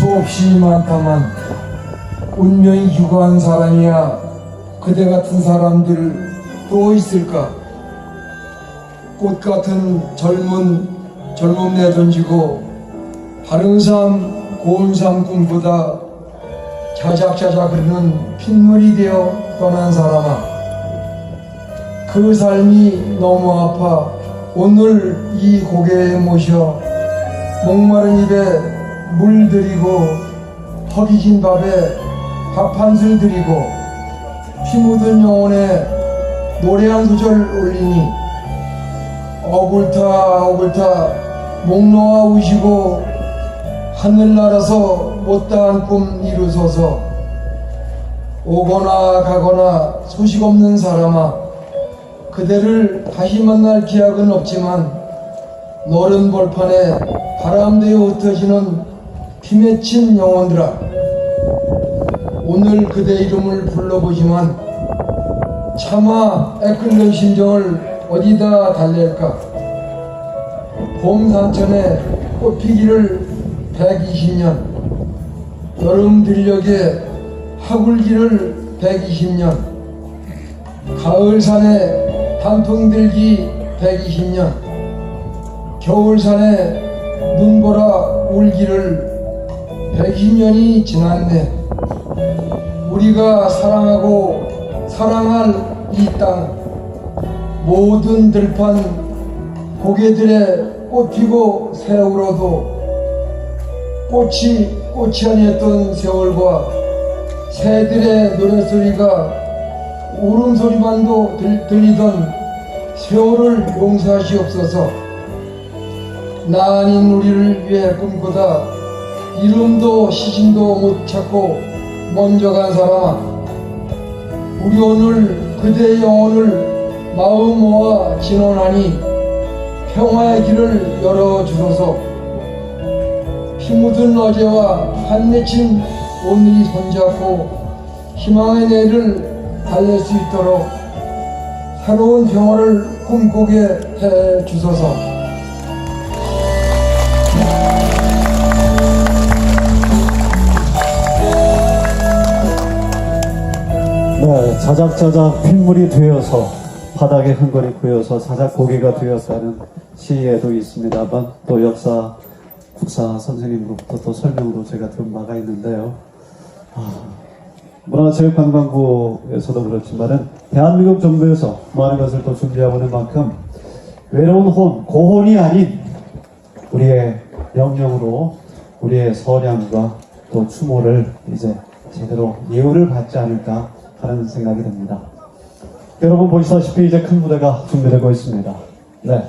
몹시 많다만 운명이 휴가한 사람이야 그대 같은 사람들 또 있을까? 꽃 같은 젊은 젊음 내던지고 바른 삶 고운 삶 꿈보다 자작자작 흐르는 핏물이 되어 떠난 사람아 그 삶이 너무 아파 오늘 이 고개에 모셔 목마른 입에 물 드리고 허기진 밥에 밥 한 술 드리고 피 묻은 영혼에 노래 한 소절 올리니 어불타 어불타 목 놓아 우시고 하늘 날아서 못다한 꿈 이루소서. 오거나 가거나 소식 없는 사람아 그대를 다시 만날 기약은 없지만 너른 벌판에 바람대어 흩어지는 피 맺힌 영혼들아 오늘 그대 이름을 불러보지만 차마 애끓는 심정을 어디다 달랠까? 봄 산천에 꽃 피기를 120년 여름 들녘에 하굴기를 120년 가을 산에 단풍 들기 120년 겨울 산에 눈보라 울기를 120년이 지났네. 우리가 사랑하고 사랑할 이땅 모든 들판 고개들에 꽃 피고 세월어도 꽃이 꽃이 아니었던 세월과 새들의 노랫소리가 울음소리만도 들, 들리던 세월을 용서하시옵소서 나 아닌 우리를 위해 꿈꾸다. 이름도 시신도 못 찾고 먼저 간 사람아 우리 오늘 그대의 영혼을 마음 모아 진원하니 평화의 길을 열어주소서. 피 묻은 어제와 한 맺힌 오늘이 손잡고 희망의 내일을 달랠 수 있도록 새로운 평화를 꿈꾸게 해 주소서. 네, 자작자작 핏물이 되어서 바닥에 흥건히 고여서 자작 고개가 되었다는 시에도 있습니다만 또 역사 국사 선생님으로부터 또 설명도 제가 좀 막아 있는데요. 아, 문화체육관광부에서도 그렇지만은 대한민국 정부에서 많은 것을 또 준비하고 있는 만큼 외로운 혼, 고혼이 아닌 우리의 영령으로 우리의 선양과 또 추모를 이제 제대로 예우를 받지 않을까 하는 생각이 듭니다. 여러분 보시다시피 이제 큰 무대가 준비되고 있습니다. 네.